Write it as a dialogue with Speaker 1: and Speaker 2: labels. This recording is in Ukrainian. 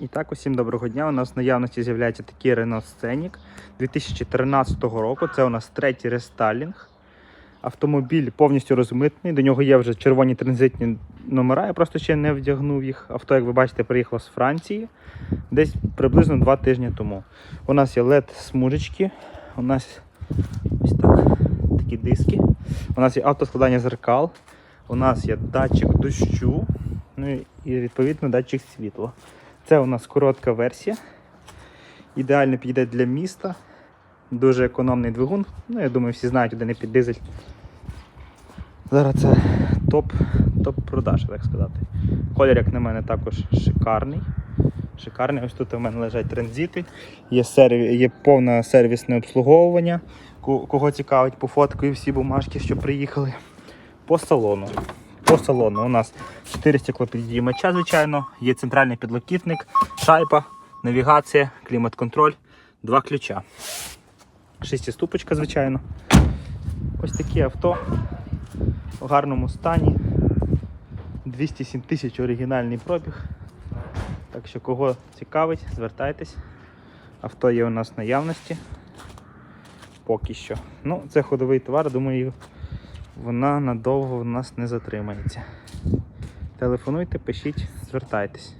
Speaker 1: І так, усім доброго дня. У нас в наявності з'являється такий Renault Scenic 2013 року. Це у нас третій рестайлінг. Автомобіль повністю розмитний. До нього є вже червоні транзитні номера. Я просто ще не вдягнув їх. Авто, як ви бачите, приїхало з Франції десь приблизно два тижні тому. У нас є LED-смужечки. У нас ось так, такі диски. У нас є автоскладання зеркал. У нас є датчик дощу. Ну і відповідно датчик світла. Це у нас коротка версія. Ідеально підійде для міста. Дуже економний двигун. Ну, я думаю, всі знають, один під дизель. Зараз це топ, топ продаж, так сказати. Колір, як на мене, також шикарний. Шикарний. Ось тут у мене лежать транзити, є, серві... є повне сервісне обслуговування. Кого цікавить, по фоткою всі бумажки, що приїхали. По салону. По салону у нас 4 стеклопідіймача, звичайно, є центральний підлокітник, шайба, навігація, клімат-контроль, два ключа. Шестиступочка, звичайно. Ось такі авто в гарному стані. 207 тисяч оригінальний пробіг. Так що, кого цікавить, звертайтесь. Авто є у нас в наявності. Поки що. Ну, це ходовий товар, думаю, вона надовго в нас не затримається. Телефонуйте, пишіть, звертайтесь.